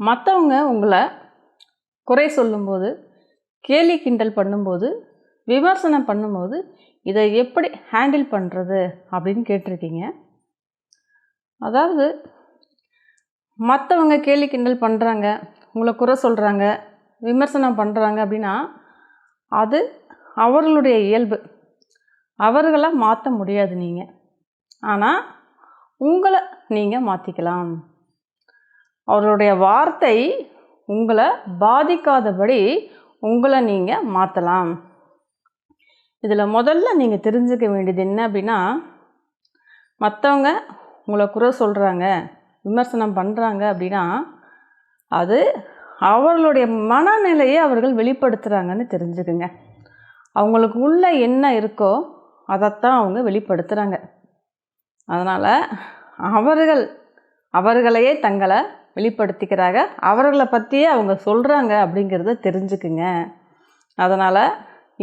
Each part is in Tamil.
மற்றவங்க உங்களை குறை சொல்லும்போது கேலி கிண்டல் பண்ணும்போது விமர்சனம் பண்ணும்போது இதை எப்படி ஹேண்டில் பண்ணுறது அப்படின்னு கேட்டிருக்கீங்க. அதாவது மற்றவங்க கேலி கிண்டல் பண்ணுறாங்க உங்களை குறை சொல்கிறாங்க விமர்சனம் பண்ணுறாங்க அப்படின்னா அது அவர்களுடைய இயல்பு. அவர்களை மாற்ற முடியாது நீங்கள் ஆனால் உங்களை நீங்கள் மாற்றிக்கலாம் அவருடைய வார்த்தை உங்களை பாதிக்காதபடி உங்களை நீங்கள் மாற்றலாம் இதில் முதல்ல நீங்கள் தெரிஞ்சுக்க வேண்டியது என்ன அப்படின்னா மற்றவங்க உங்களை குறை சொல்கிறாங்க விமர்சனம் பண்ணுறாங்க அப்படின்னா அது அவர்களுடைய மனநிலையை அவர்கள் வெளிப்படுத்துகிறாங்கன்னு தெரிஞ்சுக்குங்க. அவங்களுக்கு உள்ள என்ன இருக்கோ அதைத்தான் அவங்க வெளிப்படுத்துகிறாங்க அதனால் அவர்கள் அவர்களையே தங்களை வெளிப்படுத்திக்கிறாங்க. அவர்களை பற்றியே அவங்க சொல்கிறாங்க அப்படிங்கிறத தெரிஞ்சுக்குங்க. அதனால்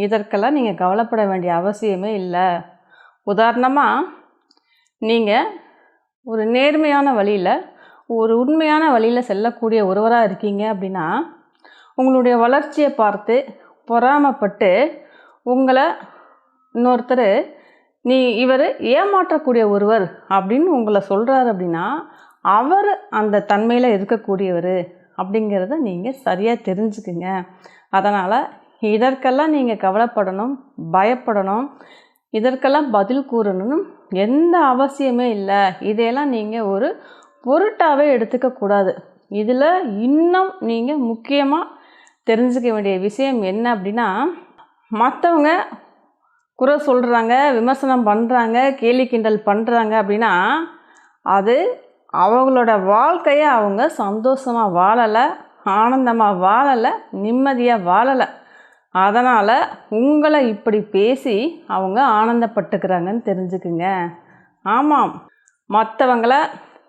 இதற்கெல்லாம் நீங்கள் கவலைப்பட வேண்டிய அவசியமே இல்லை. உதாரணமாக நீங்கள் ஒரு நேர்மையான வழியில் ஒரு உண்மையான வழியில் செல்லக்கூடிய ஒருவராக இருக்கீங்க அப்படின்னா உங்களுடைய வளர்ச்சியை பார்த்து பொறாமப்பட்டு உங்களை இன்னொருத்தர் நீ இவர் ஏமாற்றக்கூடிய ஒருவர் அப்படின்னு உங்களை சொல்கிறாரு அப்படின்னா அவர் அந்த தன்மையில் இருக்கக்கூடியவர் அப்படிங்கிறத நீங்கள் சரியாக தெரிஞ்சுக்குங்க. அதனால் இதற்கெல்லாம் நீங்கள் கவலைப்படணும் பயப்படணும். இதற்கெல்லாம் பதில் கூறணும் எந்த அவசியமே இல்லை. இதையெல்லாம் நீங்கள் ஒரு பொருட்டாகவே எடுத்துக்கக்கூடாது இதில் இன்னும் நீங்கள் முக்கியமாக தெரிஞ்சுக்க வேண்டிய விஷயம் என்ன அப்படின்னா மற்றவங்க குறை சொல்கிறாங்க விமர்சனம் பண்ணுறாங்க கேலி கிண்டல் பண்ணுறாங்க அப்படின்னா அது அவங்களோட வாழ்க்கையை அவங்க சந்தோஷமாக வாழலை ஆனந்தமாக வாழலை நிம்மதியாக வாழலை. அதனால் உங்களை இப்படி பேசி அவங்க ஆனந்தப்பட்டுக்கிறாங்கன்னு தெரிஞ்சுக்குங்க. ஆமாம் மற்றவங்கள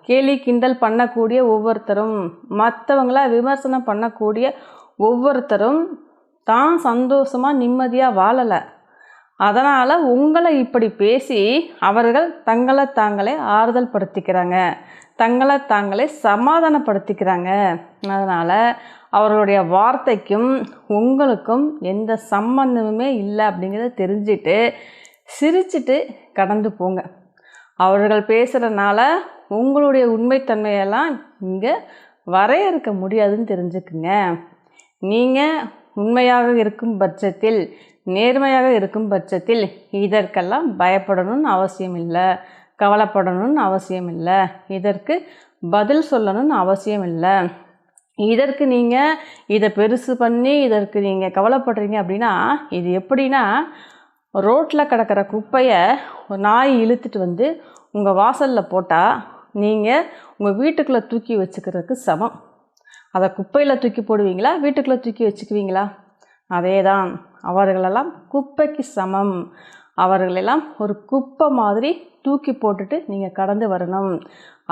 கேலி கிண்டல் பண்ணக்கூடிய ஒவ்வொருத்தரும் மற்றவங்கள விமர்சனம் பண்ணக்கூடிய ஒவ்வொருத்தரும் தான் சந்தோஷமாக நிம்மதியாக வாழலை. அதனால் உங்களை இப்படி பேசி அவர்கள் தங்களை தாங்களே ஆறுதல் படுத்திக்கிறாங்க தங்களை தாங்களே சமாதானப்படுத்திக்கிறாங்க. அதனால் அவர்களுடைய வார்த்தைக்கும் உங்களுக்கும் எந்த சம்பந்தமுமே இல்லை அப்படிங்கிறத தெரிஞ்சுட்டு சிரிச்சிட்டு கடந்து போங்க. அவர்கள் பேசுகிறனால உங்களுடைய உண்மைத்தன்மையெல்லாம் இங்கே வரையறுக்க முடியாதுன்னு தெரிஞ்சுக்குங்க. நீங்கள் உண்மையாக இருக்கும் பட்சத்தில் நேர்மையாக இருக்கும் பட்சத்தில் இதற்கெல்லாம் பயப்படணும்னு அவசியம் இல்லை கவலைப்படணும்னு அவசியம் இல்லை இதற்கு பதில் சொல்லணும்னு அவசியம் இல்லை இதற்கு நீங்கள் இதை பெருசு பண்ணி இதற்கு நீங்கள் கவலைப்படுறீங்க அப்படின்னா இது எப்படின்னா ரோட்டில் கிடக்கிற குப்பையை ஒரு நாய் இழுத்துட்டு வந்து உங்கள் வாசலில் போட்டால் நீங்கள் உங்கள் வீட்டுக்குள்ளே தூக்கி வச்சுக்கிறதுக்கு சமம். அதை குப்பையில் தூக்கி போடுவீங்களா? வீட்டுக்குள்ளே தூக்கி வச்சுக்குவீங்களா? அதே தான் அவர்களெல்லாம் குப்பைக்கு சமம். அவர்களெல்லாம் ஒரு குப்பை மாதிரி தூக்கி போட்டுட்டு நீங்கள் கடந்து வரணும்.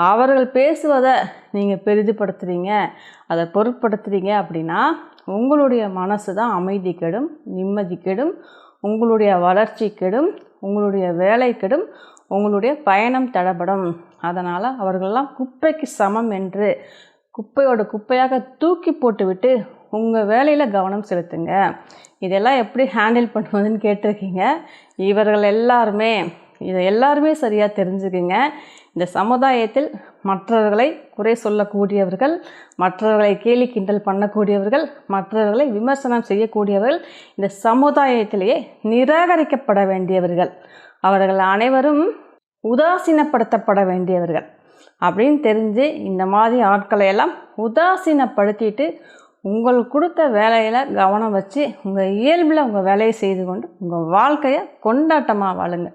அவர்கள் பேசுவதை நீங்கள் பெரிதுபடுத்துறீங்க. அதை பொருட்படுத்துகிறீங்க அப்படின்னா உங்களுடைய மனசு தான் அமைதி கெடும் நிம்மதி கெடும் உங்களுடைய வளர்ச்சி கெடும் உங்களுடைய வேலை கெடும் உங்களுடைய பயணம் தடப்படும் அதனால் அவர்களெல்லாம் குப்பைக்கு சமம் என்று குப்பையோட குப்பையாக தூக்கி போட்டுவிட்டு உங்கள் வேலையில் கவனம் செலுத்துங்க. இதெல்லாம் எப்படி ஹேண்டில் பண்ணுவதுன்னு கேட்டிருக்கீங்க. இவர்கள் எல்லாருமே இதை எல்லாருமே சரியாக தெரிஞ்சுக்குங்க. இந்த சமுதாயத்தில் மற்றவர்களை குறை சொல்லக்கூடியவர்கள் மற்றவர்களை கேலி கிண்டல் பண்ணக்கூடியவர்கள் மற்றவர்களை விமர்சனம் செய்யக்கூடியவர்கள் இந்த சமுதாயத்திலேயே நிராகரிக்கப்பட வேண்டியவர்கள். அவர்கள் அனைவரும் உதாசீனப்படுத்தப்பட வேண்டியவர்கள். அப்படின்னு தெரிஞ்சு இந்த மாதிரி ஆட்களை எல்லாம் உதாசீனப்படுத்திட்டு உங்களுக்கு கொடுத்த வேலையில் கவனம் வச்சு உங்கள் இயல்பில் உங்கள் வேலையை செய்து கொண்டு உங்கள் வாழ்க்கையை கொண்டாட்டமாக வாழுங்க.